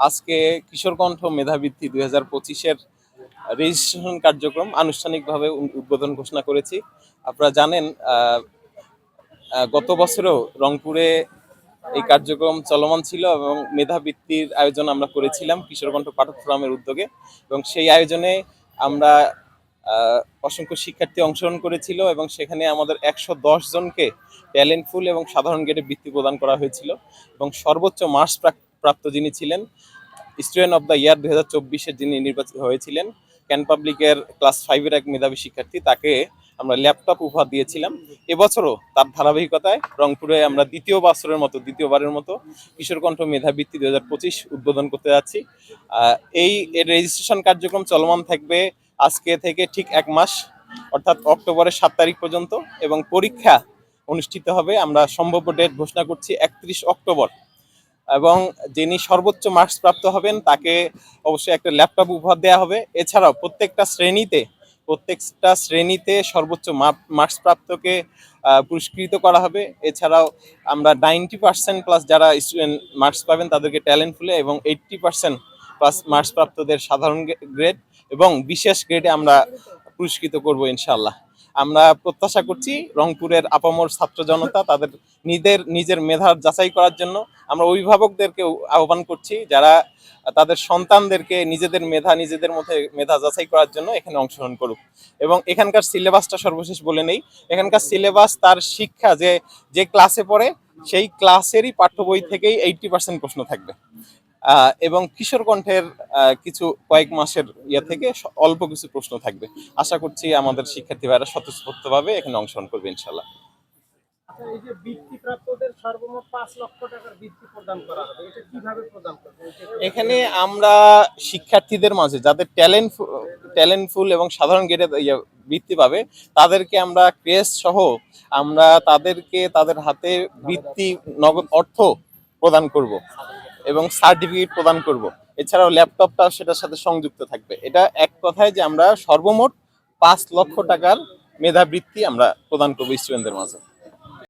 আজকে কিশোরকণ্ঠ মেধাবৃত্তি দুই হাজার পঁচিশের রেজিস্ট্রেশন কার্যক্রম আনুষ্ঠানিকভাবে উদ্বোধন ঘোষণা করেছি। আপনারা জানেন গত বছরও রংপুরে এই কার্যক্রম চলমান ছিল এবং মেধাবৃত্তির আয়োজন আমরা করেছিলাম কিশোরকণ্ঠ পাঠক ফোরামের উদ্যোগে এবং সেই আয়োজনে আমরা অসংখ্য শিক্ষার্থী অংশগ্রহণ করেছিল এবং সেখানে আমাদের একশো দশ জনকে ট্যালেন্টফুল এবং সাধারণ গেটে বৃত্তি প্রদান করা হয়েছিল এবং সর্বোচ্চ মার্কস প্রাপ্ত যিনি ছিলেন, স্টুডেন্ট অফ দ্য ইয়ার দুই হাজার চব্বিশের যিনি নির্বাচিত হয়েছিলেন, ক্যান পাবলিকের ক্লাস ফাইভের এক মেধাবী শিক্ষার্থী, তাকে আমরা ল্যাপটপ উপহার দিয়েছিলাম। এবছরও তার ধারাবাহিকতায় রংপুরে আমরা দ্বিতীয় বছরের মতো, দ্বিতীয়বারের মতো কিশোরকণ্ঠ মেধাবৃত্তি দু হাজার পঁচিশ উদ্বোধন করতে যাচ্ছি। এই রেজিস্ট্রেশন কার্যক্রম চলমান থাকবে আজকে থেকে ঠিক এক মাস, অর্থাৎ অক্টোবরের সাত তারিখ পর্যন্ত এবং পরীক্ষা অনুষ্ঠিত হবে। আমরা সম্ভাব্য ডেট ঘোষণা করছি একত্রিশ অক্টোবর। এবং যিনি সর্বোচ্চ মার্কস প্রাপ্ত হবেন, তাকে অবশ্যই একটা ল্যাপটপ উপহার দেওয়া হবে। এছাড়াও প্রত্যেকটা শ্রেণীতে প্রত্যেকটা শ্রেণীতে সর্বোচ্চ মার্কস প্রাপ্তকে পুরস্কৃত করা হবে। এছাড়াও আমরা নাইনটি পার্সেন্ট প্লাস যারা স্টুডেন্ট মার্কস পাবেন, তাদেরকে ট্যালেন্ট ফুলে এবং এইট্টি পার্সেন্ট প্লাস মার্কস প্রাপ্তদের সাধারণ গ্রেড এবং বিশেষ গ্রেডে আমরা পুরস্কৃত করব ইনশাল্লাহ আমরা প্রত্যাশা করছি রংপুরের আপামর ছাত্র জনতা তাদের নিজের নিজের মেধার যাচাই করার জন্য আমরা অভিভাবকদেরকে আহ্বান করছি যারা তাদের সন্তানদেরকে নিজেদের মেধা, নিজেদের মধ্যে মেধা যাচাই করার জন্য এখানে অংশগ্রহণ করুক। এবং এখানকার সিলেবাসটা সর্বশেষ বলে নেই। এখানকার সিলেবাস, তার শিক্ষা যে যে ক্লাসে পড়ে, সেই ক্লাসেরই পাঠ্য বই থেকেই এইটটি পার্সেন্ট প্রশ্ন থাকবে। এবং কিশোর কণ্ঠের কিছু কয়েক মাসের ইয়ে থেকে অল্প কিছু প্রশ্ন থাকবে। আশা করছি আমাদের শিক্ষার্থী ভাইরা স্বতঃস্ফূর্তভাবে এখানে অংশগ্রহণ করবে ইনশাল্লাহ আচ্ছা এই যে বৃত্তি সর্বমোট পাঁচ লক্ষ টাকার বৃত্তি প্রদান করা হবে এটা কীভাবে প্রদান করবে? এখানে আমরা শিক্ষার্থীদের মাঝে যাদের ট্যালেন্ট ট্যালেন্টফুল এবং সাধারণ গ্রেডে ইয়ে বৃত্তি পাবে তাদেরকে আমরা ক্রেস সহ আমরা তাদেরকে তাদের হাতে বৃত্তি নগদ অর্থ প্রদান করব। এবং সার্টিফিকেট প্রদান করব। এছাড়াও ল্যাপটপটা সেটার সাথে সংযুক্ত থাকবে। এটা এক কথায় যে আমরা সর্বমোট পাঁচ লক্ষ টাকার মেধাবৃত্তি আমরা প্রদান করব স্টুডেন্টদের মাঝে।